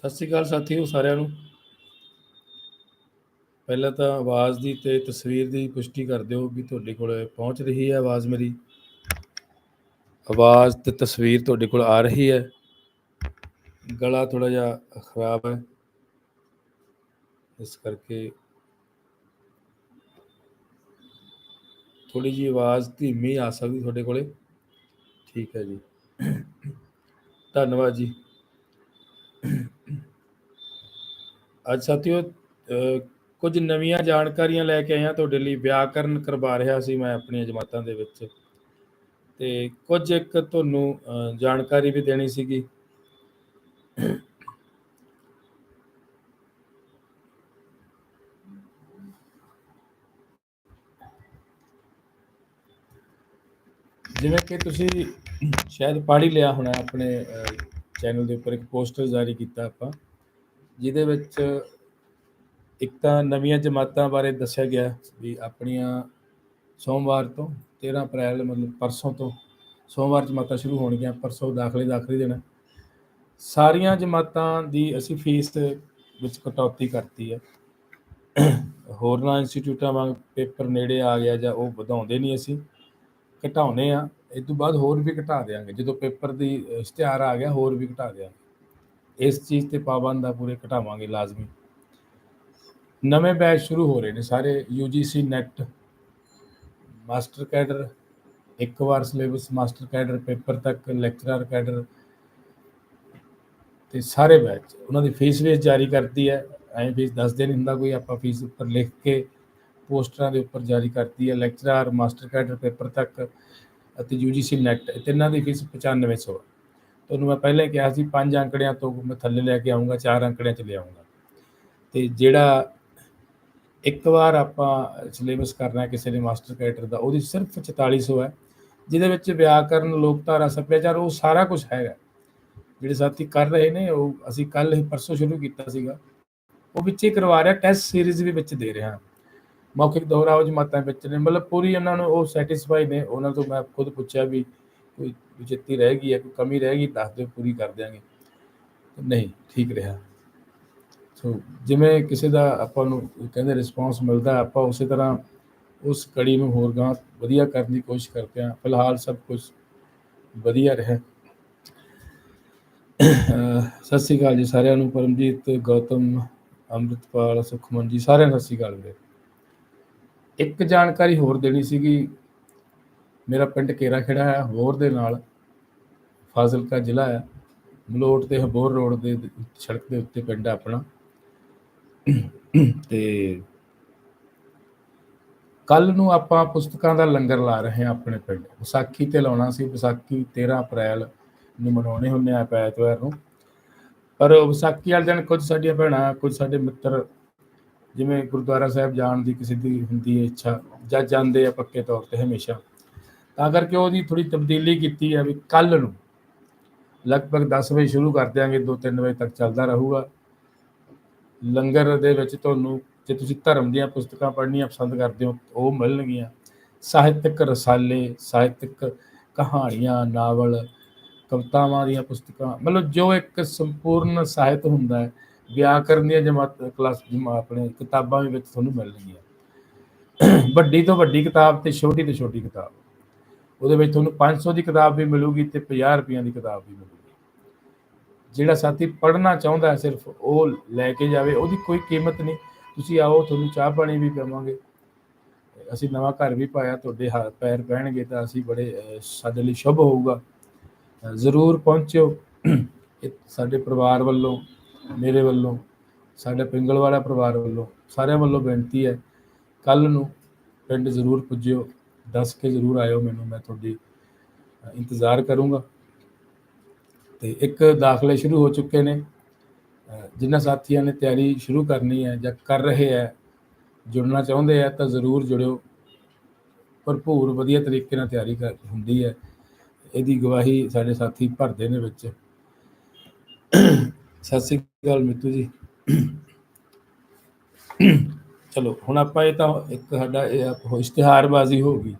ਸਤਿ ਸ੍ਰੀ ਅਕਾਲ ਸਾਥੀਓ ਸਾਰਿਆਂ ਨੂੰ। ਪਹਿਲਾਂ ਤਾਂ ਆਵਾਜ਼ ਦੀ ਤੇ ਤਸਵੀਰ ਦੀ ਪੁਸ਼ਟੀ ਕਰ ਦਿਓ ਵੀ ਤੁਹਾਡੇ ਕੋਲ ਪਹੁੰਚ ਰਹੀ ਹੈ ਆਵਾਜ਼ ਮੇਰੀ। ਆਵਾਜ਼ ਤੇ ਤਸਵੀਰ ਤੁਹਾਡੇ ਕੋਲ ਆ ਰਹੀ ਹੈ। ਗਲਾ ਥੋੜਾ ਜਿਹਾ ਖਰਾਬ ਹੈ। ਇਸ ਕਰਕੇ ਥੋੜੀ ਜੀ ਆਵਾਜ਼ ਧੀਮੀ ਆ ਸਕਦੀ ਤੁਹਾਡੇ ਕੋਲੇ। ਠੀਕ ਹੈ ਜੀ। ਧੰਨਵਾਦ ਜੀ। ਅੱਜ ਸਾਥੀਓ ਅ, ਕੁਝ ਨਵੀਆਂ ਜਾਣਕਾਰੀਆਂ ਲੈ ਕੇ ਆਇਆ ਤੁਹਾਡੇ ਲਈ ਵਿਆਕਰਨ ਕਰਵਾ ਰਿਹਾ ਸੀ ਮੈਂ ਆਪਣੀਆਂ ਜਮਾਤਾਂ ਦੇ ਵਿੱਚ। ਤੇ ਕੁਝ ਇੱਕ ਤੁਹਾਨੂੰ ਜਾਣਕਾਰੀ ਵੀ ਦੇਣੀ ਸੀਗੀ। ਜਿਵੇਂ ਕਿ ਤੁਸੀਂ ਸ਼ਾਇਦ ਪੜ੍ਹ ਹੀ ਲਿਆ ਹੋਣਾ ਆਪਣੇ ਚੈਨਲ ਦੇ ਉੱਪਰ ਇੱਕ ਪੋਸਟਰ ਜਾਰੀ ਕੀਤਾ ਆਪਾਂ। ਜਿਹਦੇ ਵਿੱਚ ਇੱਕ ਤਾਂ ਨਵੀਆਂ ਜਮਾਤਾਂ ਬਾਰੇ ਦੱਸਿਆ ਗਿਆ ਵੀ ਆਪਣੀਆਂ ਸੋਮਵਾਰ ਤੋਂ 13 ਅਪ੍ਰੈਲ ਮਤਲਬ ਪਰਸੋਂ ਤੋਂ ਸੋਮਵਾਰ ਜਮਾਤਾਂ ਸ਼ੁਰੂ ਹੋਣਗੀਆਂ, ਪਰਸੋਂ ਦਾਖਲੇ ਦਾ ਆਖਰੀ ਦਿਨ। ਸਾਰੀਆਂ ਜਮਾਤਾਂ ਦੀ ਅਸੀਂ ਫੀਸ ਵਿੱਚ ਕਟੌਤੀ ਕਰਤੀ ਹੈ। ਹੋਰਨਾਂ ਇੰਸਟੀਚਿਊਟਾਂ ਵਾਂਗ ਪੇਪਰ ਨੇੜੇ ਆ ਗਿਆ ਜਾਂ ਉਹ ਵਧਾਉਂਦੇ ਨਹੀਂ ਅਸੀਂ ਘਟਾਉਨੇ ਆ ਇਸ ਤੋਂ ਬਾਅਦ ਹੋਰ ਵੀ ਘਟਾ ਦੇਵਾਂਗੇ ਜਦੋਂ ਪੇਪਰ ਦੀ ਇਸ਼ਤਿਹਾਰ ਆ ਗਿਆ, ਹੋਰ ਵੀ ਘਟਾ ਦਿਆਂਗੇ। ਇਸ ਚੀਜ਼ ਤੇ ਪਾਬੰਦ ਆ, ਪੂਰੇ ਘਟਾਵਾਂਗੇ ਲਾਜ਼ਮੀ। ਨਵੇਂ ਬੈਚ ਸ਼ੁਰੂ ਹੋ ਰਹੇ ਨੇ ਸਾਰੇ UGC ਨੈਟ ਮਾਸਟਰ ਕੈਡਰ ਇੱਕ ਵਾਰ ਸਿਲੇਬਸ ਮਾਸਟਰ ਕੈਡਰ ਪੇਪਰ ਤੱਕ ਲੈਕਚਰਰ ਕੈਡਰ ਤੇ ਸਾਰੇ ਬੈਚ ਉਹਨਾਂ ਦੀ ਫੀਸ ਵੀ ਜਾਰੀ ਕਰਦੀ ਹੈ। ਐਂ ਫੀਸ ਦੱਸਦੇ ਨਹੀਂ ਹੁੰਦਾ ਕੋਈ, ਆਪਾਂ ਫੀਸ ਉੱਪਰ ਲਿਖ ਕੇ ਪੋਸਟਰਾਂ ਦੇ ਉੱਪਰ ਜਾਰੀ ਕਰਦੀ ਹੈ। ਲੈਕਚਰਰ ਮਾਸਟਰ ਕੈਡਰ ਪੇਪਰ ਤੱਕ ਅਤੇ UGC ਨੈਟ ਇਹ ਤਿੰਨਾਂ ਦੀ ਫੀਸ 9500 ਹੈ। ਤੁਹਾਨੂੰ ਮੈਂ ਪਹਿਲਾਂ ਹੀ ਕਿਹਾ ਸੀ, ਪੰਜ ਅੰਕੜਿਆਂ ਤੋਂ ਮੈਂ ਥੱਲੇ ਲੈ ਕੇ ਆਉਂਗਾ ਚਾਰ ਅੰਕੜਿਆਂ ਚ ਲਿਆਉਂਗਾ ਤੇ ਜਿਹੜਾ ਇੱਕ ਵਾਰ ਆਪਾਂ ਸਿਲੇਬਸ ਕਰਨਾ ਕਿਸੇ ਨੇ ਮਾਸਟਰ ਕੈਡਰ ਦਾ, ਉਹਦੀ ਸਿਰਫ 4400 ਹੈ, ਜਿਹਦੇ ਵਿੱਚ ਵਿਆਕਰਨ, ਲੋਕਧਾਰਾ, ਸੱਭਿਆਚਾਰ, ਉਹ ਸਾਰਾ ਕੁਝ ਹੈਗਾ। ਜਿਹੜੇ ਸਾਥੀ ਕਰ ਰਹੇ ਨੇ, ਉਹ ਅਸੀਂ ਕੱਲ ਹੀ ਪਰਸੋਂ ਸ਼ੁਰੂ ਕੀਤਾ ਸੀਗਾ, ਉਹ ਵਿੱਚ ਹੀ ਕਰਵਾ ਰਿਹਾ ਟੈਸਟ ਸੀਰੀਜ਼ ਵੀ ਵਿੱਚ ਦੇ ਰਿਹਾ। ਮੌਖਿਕ ਦੁਹਰਾਓ ਜਮਾਤਾਂ ਵਿੱਚ ਨੇ, ਮਤਲਬ ਪੂਰੀ ਉਹਨਾਂ ਨੂੰ ਉਹ ਸੈਟੀਸਫਾਈ ਨੇ, ਉਹਨਾਂ ਤੋਂ ਮੈਂ ਖੁਦ ਪੁੱਛਿਆ ਵੀ ਕੋਈ ਵਿਚਿੱਤੀ ਰਹਿ ਗਈ ਹੈ, ਕੋਈ ਕਮੀ ਰਹਿ ਗਈ, ਦੱਸ ਦਿਓ, ਪੂਰੀ ਕਰ ਦਿਆਂਗੇ। ਨਹੀਂ, ਠੀਕ ਰਿਹਾ। ਸੋ ਜਿਵੇਂ ਕਿਸੇ ਦਾ ਆਪਾਂ ਨੂੰ ਕਹਿੰਦੇ ਰਿਸਪੌਂਸ ਮਿਲਦਾ, ਆਪਾਂ ਉਸੇ ਤਰ੍ਹਾਂ ਉਸ ਕੜੀ ਨੂੰ ਹੋਰ ਗਾਂ ਵਧੀਆ ਕਰਨ ਦੀ ਕੋਸ਼ਿਸ਼ ਕਰਦੇ ਹਾਂ। ਫਿਲਹਾਲ ਸਭ ਕੁਝ ਵਧੀਆ ਰਿਹਾ। ਸਤਿ ਸ੍ਰੀ ਅਕਾਲ ਜੀ ਸਾਰਿਆਂ ਨੂੰ, ਪਰਮਜੀਤ, ਗੌਤਮ, ਅੰਮ੍ਰਿਤਪਾਲ, ਸੁਖਮਨ ਜੀ, ਸਾਰਿਆਂ ਨੂੰ ਸਤਿ ਸ੍ਰੀ ਅਕਾਲ ਵੀਰੇ। ਇੱਕ ਜਾਣਕਾਰੀ ਹੋਰ ਦੇਣੀ ਸੀਗੀ ਮੇਰਾ ਪਿੰਡ ਕੇਰਾ ਖੇੜਾ ਹੈ, ਹੋਰ ਦੇ ਨਾਲ ਫਾਜ਼ਿਲਕਾ ਜ਼ਿਲ੍ਹਾ ਹੈ। ਮਲੋਟ ਤੇ ਹਬੋਰ ਰੋਡ ਦੇ ਸੜਕ ਦੇ ਉੱਤੇ ਪਿੰਡ ਹੈ ਆਪਣਾ। ਤੇ ਕੱਲ ਨੂੰ ਆਪਾਂ ਪੁਸਤਕਾਂ ਦਾ ਲੰਗਰ ਲਾ ਰਹੇ ਹਾਂ ਆਪਣੇ ਪਿੰਡ। ਵਿਸਾਖੀ ਤੇ ਲਾਉਣਾ ਸੀ, ਵਿਸਾਖੀ 13 ਅਪ੍ਰੈਲ ਨੂੰ ਮਨਾਉਣੇ ਹੁੰਦੇ ਆ ਐਤਵਾਰ ਨੂੰ। ਪਰ ਵਿਸਾਖੀ ਵਾਲੇ ਦਿਨ ਕੁਝ ਸਾਡੀਆਂ ਭੈਣਾਂ, ਕੁਝ ਸਾਡੇ ਮਿੱਤਰ, ਜਿਵੇਂ ਗੁਰਦੁਆਰਾ ਸਾਹਿਬ ਜਾਣ ਦੀ ਕਿਸੇ ਦੀ ਹੁੰਦੀ ਹੈ ਇੱਛਾ, ਜਾਂ ਜਾਂਦੇ ਆ ਪੱਕੇ ਤੌਰ ਤੇ ਹਮੇਸ਼ਾ। ਤਾਂ ਕਰਕੇ ਉਹਦੀ ਥੋੜੀ ਤਬਦੀਲੀ ਕੀਤੀ ਹੈ ਵੀ ਕੱਲ ਨੂੰ ਲਗਭਗ 10 ਵਜੇ ਸ਼ੁਰੂ ਕਰ ਦਿਆਂਗੇ 2-3 ਵਜੇ ਤੱਕ ਚੱਲਦਾ ਰਹੂਗਾ। ਲੰਗਰ ਦੇ ਵਿੱਚ ਤੁਹਾਨੂੰ, ਜੇ ਤੁਸੀਂ ਧਰਮ ਦੀਆਂ ਪੁਸਤਕਾਂ ਪੜ੍ਹਨੀਆਂ ਪਸੰਦ ਕਰਦੇ ਹੋ, ਉਹ ਮਿਲਣਗੀਆਂ। ਸਾਹਿਤਕ ਰਸਾਲੇ, ਸਾਹਿਤਕ ਕਹਾਣੀਆਂ, ਨਾਵਲ, ਕਵਿਤਾਵਾਂ ਦੀਆਂ ਪੁਸਤਕਾਂ, ਮਤਲਬ ਜੋ ਇੱਕ ਸੰਪੂਰਨ ਸਾਹਿਤ ਹੁੰਦਾ ਹੈ, ਵਿਆਕਰਨ ਦੀਆਂ ਜਮਾਤ ਕਲਾਸ ਜਮਾ ਆਪਣੇ ਕਿਤਾਬਾਂ ਵੀ ਵਿੱਚ ਤੁਹਾਨੂੰ ਮਿਲਣਗੀਆਂ। ਵੱਡੀ ਤੋਂ ਵੱਡੀ ਕਿਤਾਬ ਤੇ ਛੋਟੀ ਤੋਂ ਛੋਟੀ ਕਿਤਾਬ। ਉਹਦੇ ਵਿੱਚ ਤੁਹਾਨੂੰ 500 ਦੀ ਕਿਤਾਬ ਵੀ ਮਿਲੂਗੀ ਤੇ 50 ਰੁਪਈਆਂ ਦੀ ਕਿਤਾਬ ਵੀ ਮਿਲੂਗੀ। ਜਿਹੜਾ ਸਾਥੀ ਪੜ੍ਹਨਾ ਚਾਹੁੰਦਾ ਸਿਰਫ ਉਹ ਲੈ ਕੇ ਜਾਵੇ, ਉਹਦੀ ਕੋਈ ਕੀਮਤ ਨਹੀਂ। ਤੁਸੀਂ ਆਓ, ਤੁਹਾਨੂੰ ਚਾਹ ਪਾਣੀ ਵੀ ਪੀਵਾਂਗੇ। ਅਸੀਂ ਨਵਾਂ ਘਰ ਵੀ ਪਾਇਆ, ਤੁਹਾਡੇ ਹੱਥ ਪੈਰ ਪੈਣਗੇ ਤਾਂ ਅਸੀਂ ਬੜੇ ਸਾਡੇ ਲਈ ਸ਼ੁਭ ਹੋਊਗਾ। ਜ਼ਰੂਰ ਪਹੁੰਚਿਓ। ਸਾਡੇ ਪਰਿਵਾਰ ਵੱਲੋਂ, ਮੇਰੇ ਵੱਲੋਂ, ਸਾਡੇ ਪਿੰਗਲ ਵਾਲਾ ਪਰਿਵਾਰ ਵੱਲੋਂ ਸਾਰਿਆਂ ਵੱਲੋਂ ਬੇਨਤੀ ਹੈ ਕੱਲ ਨੂੰ ਪਿੰਡ ਜ਼ਰੂਰ ਪੁੱਜਿਓ। ਦੱਸ ਕੇ ਜ਼ਰੂਰ ਆਇਓ ਮੈਨੂੰ ਮੈਂ ਤੁਹਾਡੀ ਇੰਤਜ਼ਾਰ ਕਰੂੰਗਾ। ਤੇ ਇੱਕ ਦਾਖਲੇ ਸ਼ੁਰੂ ਹੋ ਚੁੱਕੇ ਨੇ। ਅ, ਜਿਨ੍ਹਾਂ ਸਾਥੀਆਂ ਨੇ ਤਿਆਰੀ ਸ਼ੁਰੂ ਕਰਨੀ ਹੈ ਜਾਂ ਕਰ ਰਹੇ ਹੈ ਜੁੜਨਾ ਚਾਹੁੰਦੇ ਆ ਤਾਂ ਜ਼ਰੂਰ ਜੁੜਿਓ। ਭਰਪੂਰ ਵਧੀਆ ਤਰੀਕੇ ਨਾਲ ਤਿਆਰੀ ਕਰ ਹੁੰਦੀ ਹੈ। ਇਹਦੀ ਗਵਾਹੀ ਸਾਡੇ ਸਾਥੀ ਭਰਦੇ ਨੇ ਵਿੱਚ। ਸਤਿ ਸ੍ਰੀ ਅਕਾਲ ਮਿੱਤੂ ਜੀ। ਚਲੋ, ਹੁਣ ਆਪਾਂ ਇਹ ਤਾਂ ਇੱਕ ਸਾਡਾ ਇਹ ਇਸ਼ਤਿਹਾਰਬਾਜ਼ੀ ਹੋ ਗਈ,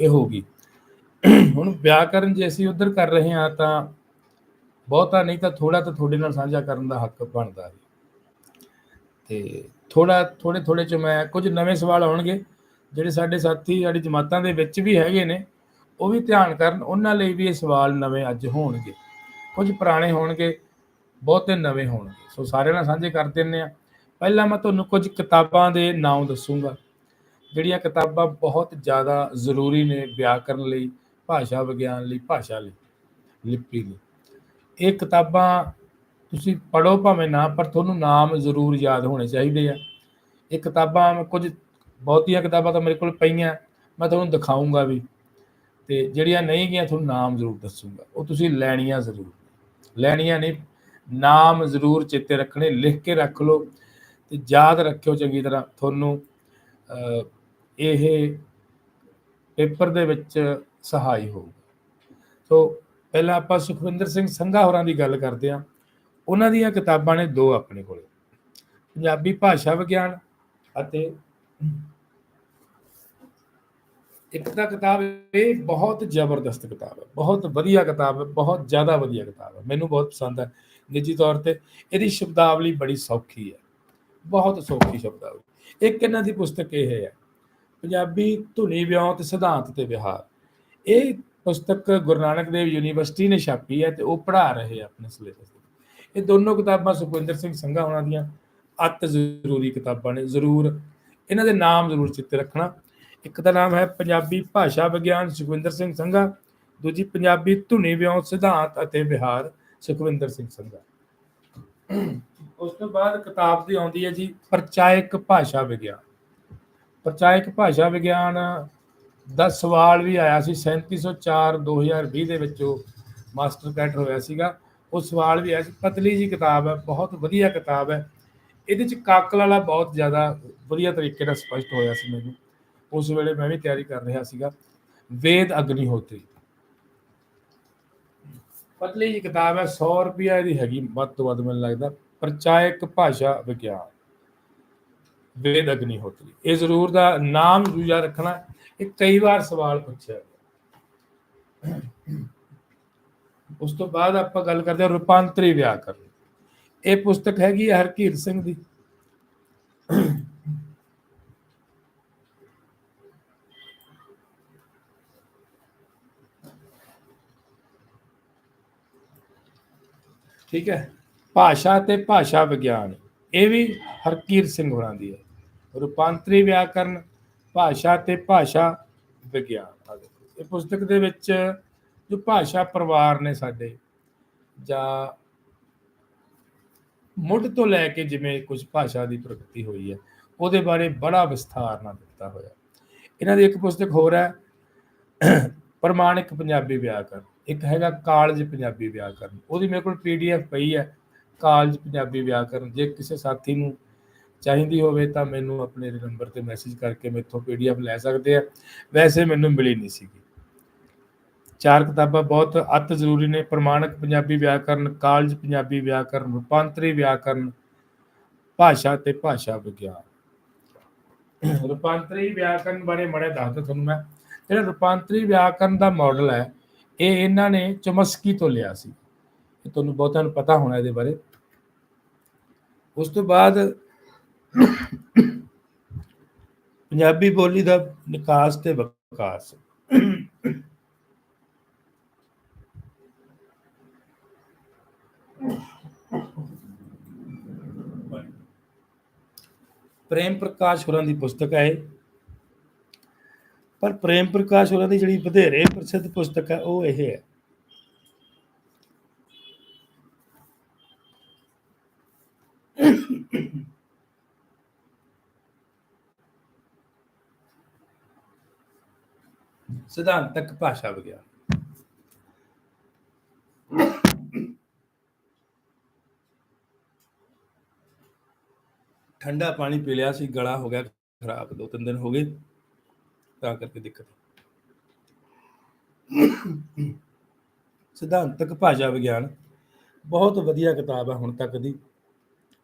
ਇਹ ਹੋ ਗਈ। ਹੁਣ ਵਿਆਕਰਨ ਜੇ ਅਸੀਂ ਉਧਰ ਕਰ ਰਹੇ ਹਾਂ ਤਾਂ ਬਹੁਤਾ ਨਹੀਂ ਤਾਂ ਥੋੜਾ ਤਾਂ ਤੁਹਾਡੇ ਨਾਲ ਸਾਂਝਾ ਕਰਨ ਦਾ ਹੱਕ ਬਣਦਾ ਹੈ। ਤੇ ਥੋੜਾ ਥੋੜੇ ਥੋੜੇ ਚ ਮੈਂ ਕੁਝ ਨਵੇਂ ਸਵਾਲ ਆਉਣਗੇ, ਜਿਹੜੇ ਸਾਡੇ ਸਾਥੀ, ਸਾਡੀ ਜਮਾਤਾਂ ਦੇ ਵਿੱਚ ਵੀ ਹੈਗੇ ਨੇ, ਉਹ ਵੀ ਧਿਆਨ ਕਰਨ, ਉਹਨਾਂ ਲਈ ਵੀ ਇਹ ਸਵਾਲ ਨਵੇਂ ਅੱਜ ਹੋਣਗੇ। ਕੁਝ ਪੁਰਾਣੇ ਹੋਣਗੇ, ਬਹੁਤੇ ਨਵੇਂ ਹੋਣਗੇ। ਸੋ ਸਾਰਿਆਂ ਨਾਲ ਸਾਂਝੇ ਕਰ ਦਿੰਨੇ ਆ ਪਹਿਲਾਂ ਮੈਂ ਤੁਹਾਨੂੰ ਕੁਝ ਕਿਤਾਬਾਂ ਦੇ ਨਾਮ ਦੱਸੂਗਾ, ਜਿਹੜੀਆਂ ਕਿਤਾਬਾਂ ਬਹੁਤ ਜ਼ਿਆਦਾ ਜ਼ਰੂਰੀ ਨੇ ਵਿਆਕਰਨ ਲਈ, ਭਾਸ਼ਾ ਵਿਗਿਆਨ ਲਈ, ਭਾਸ਼ਾ ਲਈ, ਲਿਪੀ ਲਈ। ਇਹ ਕਿਤਾਬਾਂ ਤੁਸੀਂ ਪੜੋ ਭਾਵੇਂ ਨਾ, ਪਰ ਤੁਹਾਨੂੰ ਨਾਮ ਜ਼ਰੂਰ ਯਾਦ ਹੋਣੇ ਚਾਹੀਦੇ ਆ। ਇਹ ਕਿਤਾਬਾਂ ਮੈਂ ਕੁਝ ਬਹੁਤੀਆਂ ਕਿਤਾਬਾਂ ਤਾਂ ਮੇਰੇ ਕੋਲ ਪਈਆਂ, ਮੈਂ ਤੁਹਾਨੂੰ ਦਿਖਾਉਂਗਾ ਵੀ। ਤੇ ਜਿਹੜੀਆਂ ਨਹੀਂ ਗਈਆਂ, ਤੁਹਾਨੂੰ ਨਾਮ ਜ਼ਰੂਰ ਦੱਸੂਗਾ। ਉਹ ਤੁਸੀਂ ਲੈਣੀਆਂ ਜ਼ਰੂਰ। ਲੈਣੀਆਂ ਨਹੀਂ, ਨਾਮ ਜ਼ਰੂਰ ਚੇਤੇ ਰੱਖਣੇ, ਲਿਖ ਕੇ ਰੱਖ ਲਓ। ਤੇ ਯਾਦ ਰੱਖਿਓ ਚੰਗੀ ਤਰ੍ਹਾਂ ਤੁਹਾਨੂੰ ਇਹ ਪੇਪਰ ਦੇ ਵਿੱਚ ਸਹਾਈ ਹੋਊਗਾ। ਸੋ ਪਹਿਲਾਂ ਆਪਾਂ ਸੁਖਵਿੰਦਰ ਸਿੰਘ ਸੰਘਾ ਹੋਰਾਂ ਦੀ ਗੱਲ ਕਰਦੇ ਹਾਂ। ਉਹਨਾਂ ਦੀਆਂ ਕਿਤਾਬਾਂ ਨੇ ਦੋ ਆਪਣੇ ਕੋਲ। ਪੰਜਾਬੀ ਭਾਸ਼ਾ ਵਿਗਿਆਨ ਅਤੇ ਇੱਕ ਤਾਂ ਕਿਤਾਬ ਇਹ ਬਹੁਤ ਜ਼ਬਰਦਸਤ ਕਿਤਾਬ ਹੈ। ਬਹੁਤ ਵਧੀਆ ਕਿਤਾਬ ਹੈ, ਬਹੁਤ ਜ਼ਿਆਦਾ ਵਧੀਆ ਕਿਤਾਬ ਹੈ। ਮੈਨੂੰ ਬਹੁਤ ਪਸੰਦ ਹੈ। ਨਿੱਜੀ ਤੌਰ ਤੇ ਇਹਦੀ ਸ਼ਬਦਾਵਲੀ ਬੜੀ ਸੌਖੀ ਹੈ। ਬਹੁਤ ਸੌਖੀ ਸ਼ਬਦਾਵਲੀ ਇੱਕ ਇਹਨਾਂ ਦੀ ਪੁਸਤਕ ਇਹ ਹੈ, ਪੰਜਾਬੀ ਧੁਨੀ ਵਿਉਂਤ ਸਿਧਾਂਤ ਤੇ ਵਿਹਾਰ। ਇਹ ਪੁਸਤਕ ਗੁਰੂ ਨਾਨਕ ਦੇਵ ਯੂਨੀਵਰਸਿਟੀ ਨੇ ਛਾਪੀ ਹੈ ਤੇ ਉਹ ਪੜ੍ਹਾ ਰਹੇ ਆ ਆਪਣੇ ਸਿਲੇਬਸ ਇਹ ਦੋਨੋਂ ਕਿਤਾਬਾਂ ਸੁਖਵਿੰਦਰ ਸਿੰਘ ਸੰਘਾ ਉਹਨਾਂ ਦੀਆਂ ਅਤ ਜ਼ਰੂਰੀ ਕਿਤਾਬਾਂ ਨੇ, ਜ਼ਰੂਰ। ਇਹਨਾਂ ਦੇ ਨਾਮ ਜ਼ਰੂਰ ਚਿੱਤੇ ਰੱਖਣਾ। ਇੱਕ ਦਾ ਨਾਮ ਹੈ ਪੰਜਾਬੀ ਭਾਸ਼ਾ ਵਿਗਿਆਨ ਸੁਖਵਿੰਦਰ ਸਿੰਘ ਸੰਘਾ, ਦੂਜੀ ਪੰਜਾਬੀ ਧੁਨੀ ਵਿਉਂਤ ਸਿਧਾਂਤ ਅਤੇ ਵਿਹਾਰ ਸੁਖਵਿੰਦਰ ਸਿੰਘ ਸੰਘਾ। ਉਸ ਤੋਂ ਬਾਅਦ ਕਿਤਾਬ ਦੀ ਆਉਂਦੀ ਹੈ ਜੀ, ਪ੍ਰਚਾਇਕ ਭਾਸ਼ਾ ਵਿਗਿਆਨ। ਪ੍ਰਚਾਇਕ ਭਾਸ਼ਾ ਵਿਗਿਆਨ ਦਾ ਸਵਾਲ ਵੀ ਆਇਆ ਸੀ 3704 2020 ਦੇ ਵਿੱਚ ਉਹ ਮਾਸਟਰ ਕੈਟ ਹੋਇਆ ਸੀਗਾ। ਉਹ ਸਵਾਲ ਵੀ ਆਇਆ ਸੀ, ਪਤਲੀ ਜੀ ਕਿਤਾਬ ਹੈ, ਬਹੁਤ ਵਧੀਆ ਕਿਤਾਬ ਹੈ। ਇਹਦੇ ਚ ਕਾਕਲ ਵਾਲਾ ਬਹੁਤ ਜ਼ਿਆਦਾ ਵਧੀਆ ਤਰੀਕੇ ਨਾਲ ਸਪਸ਼ਟ ਹੋਇਆ ਸੀ ਮੈਨੂੰ। ਉਸ ਵੇਲੇ ਮੈਂ ਵੀ ਤਿਆਰੀ ਕਰ ਰਿਹਾ ਸੀਗਾ। ਵੇਦ ਅਗਨੀਹੋਤਰੀ। ਪਤਲੀ ਜੀ ਕਿਤਾਬ ਹੈ 100 ਰੁਪਿਆ ਇਹਦੀ ਹੈਗੀ, ਵੱਧ ਤੋਂ ਵੱਧ ਮੈਨੂੰ ਲੱਗਦਾ। ਪ੍ਰਚਾਇਕ ਭਾਸ਼ਾ ਵਿਗਿਆਨ। ਵੇਦ ਅਗਨੀਹੋਤਰੀ। ਇਹ ਜ਼ਰੂਰ ਦਾ ਨਾਮ ਜ਼ਰੂਰ ਰੱਖਣਾ ਇਹ ਕਈ ਵਾਰ ਸਵਾਲ ਪੁੱਛਿਆ ਗਿਆ। ਉਸ ਤੋਂ ਬਾਅਦ ਆਪਾਂ ਗੱਲ ਕਰਦੇ ਹਾਂ ਰੂਪਾਂਤਰੀ ਵਿਆਕਰਨ ਇਹ ਪੁਸਤਕ ਹੈਗੀ ਹੈ ਹਰਕੀਰਤ ਸਿੰਘ ਦੀ। ਠੀਕ ਹੈ। ਭਾਸ਼ਾ ਤੇ ਭਾਸ਼ਾ ਵਿਗਿਆਨ। ਇਹ ਵੀ ਹਰਕੀਰ ਸਿੰਘ ਹੋਰਾਂ ਦੀ ਹੈ। ਰੂਪਾਂਤਰੀ ਵਿਆਕਰਨ, ਭਾਸ਼ਾ ਤੇ ਭਾਸ਼ਾ ਵਿਗਿਆਨ। ਇਹ ਪੁਸਤਕ ਦੇ ਵਿੱਚ ਜੋ ਭਾਸ਼ਾ ਪਰਿਵਾਰ ਨੇ ਸਾਡੇ, ਜਾਂ ਮੁੱਢ ਤੋਂ ਲੈ ਕੇ ਜਿਵੇਂ ਕੁਝ ਭਾਸ਼ਾ ਦੀ ਪ੍ਰਗਤੀ ਹੋਈ ਹੈ, ਉਹਦੇ ਬਾਰੇ ਬੜਾ ਵਿਸਥਾਰ ਨਾਲ ਦਿੱਤਾ ਹੋਇਆ। ਇਹਨਾਂ ਦੀ ਇੱਕ ਪੁਸਤਕ ਹੋਰ ਹੈ, ਪ੍ਰਮਾਣਿਕ ਪੰਜਾਬੀ ਵਿਆਕਰਨ। ਇੱਕ ਹੈਗਾ ਕਾਲਜ ਪੰਜਾਬੀ ਵਿਆਕਰਨ। ਉਹਦੀ ਮੇਰੇ ਕੋਲ ਪੀਡੀਐਫ ਪਈ ਹੈ। ਕਾਲਜ ਪੰਜਾਬੀ ਵਿਆਕਰਨ ਜੇ ਕਿਸੇ ਸਾਥੀ ਨੂੰ ਚਾਹੀਦੀ ਹੋਵੇ ਤਾਂ ਮੈਨੂੰ ਆਪਣੇ ਨੰਬਰ ਤੇ ਮੈਸੇਜ ਕਰਕੇ ਮੇਥੋਂ ਪੀਡੀਐਫ ਲੈ ਸਕਦੇ ਆ। ਵੈਸੇ ਮੈਨੂੰ ਮਿਲੀ ਨਹੀਂ ਸੀਗੀ। ਚਾਰ ਕਿਤਾਬਾਂ ਬਹੁਤ ਅਤ ਜ਼ਰੂਰੀ ਨੇ। ਪ੍ਰਮਾਣਕ ਪੰਜਾਬੀ ਵਿਆਕਰਨ ਕਾਲਜ ਪੰਜਾਬੀ ਵਿਆਕਰਨ ਰੂਪਾਂਤਰੀ ਵਿਆਕਰਨ ਭਾਸ਼ਾ ਤੇ ਭਾਸ਼ਾ ਵਿਗਿਆਨ। ਰੂਪਾਂਤਰੀ ਵਿਆਕਰਨ ਬਾਰੇ ਮੜੇ ਦੱਸਦਾ ਤੁਹਾਨੂੰ ਮੈਂ। ਜਿਹੜਾ ਰੂਪਾਂਤਰੀ ਵਿਆਕਰਨ ਦਾ ਮਾਡਲ ਹੈ, ਇਹ ਇਹਨਾਂ ਨੇ ਚਮਸਕੀ ਤੋਂ ਲਿਆ ਸੀ। ਤੁਹਾਨੂੰ ਬਹੁਤਾਂ ਨੂੰ ਪਤਾ ਹੋਣਾ ਇਹਦੇ ਬਾਰੇ। ਉਸ ਤੋਂ ਬਾਅਦ ਪੰਜਾਬੀ ਬੋਲੀ ਦਾ ਨਿਕਾਸ ਤੇ ਵਿਕਾਸ। ਪ੍ਰੇਮ ਪ੍ਰਕਾਸ਼ ਹੋਰਾਂ ਦੀ ਪੁਸਤਕ ਹੈ ਇਹ। ਪਰ ਪ੍ਰੇਮ ਪ੍ਰਕਾਸ਼ ਹੋਰਾਂ ਦੀ ਜਿਹੜੀ ਵਧੇਰੇ ਪ੍ਰਸਿੱਧ ਪੁਸਤਕ ਹੈ, ਉਹ ਇਹ ਹੈ। ਸਿਧਾਂਤਕ ਭਾਸ਼ਾ ਵਿਗਿਆਨ। ਠੰਡਾ ਪਾਣੀ ਪੀ ਲਿਆ ਸੀ, ਗਲਾ ਹੋ ਗਿਆ ਖਰਾਬ, ਦੋ ਤਿੰਨ ਦਿਨ ਹੋ ਗਏ, ਤਾਂ ਕਰਕੇ ਦਿੱਕਤ ਸਿਧਾਂਤਕ ਭਾਸ਼ਾ ਵਿਗਿਆਨ, ਬਹੁਤ ਵਧੀਆ ਕਿਤਾਬ ਹੈ ਹੁਣ ਤੱਕ ਦੀ।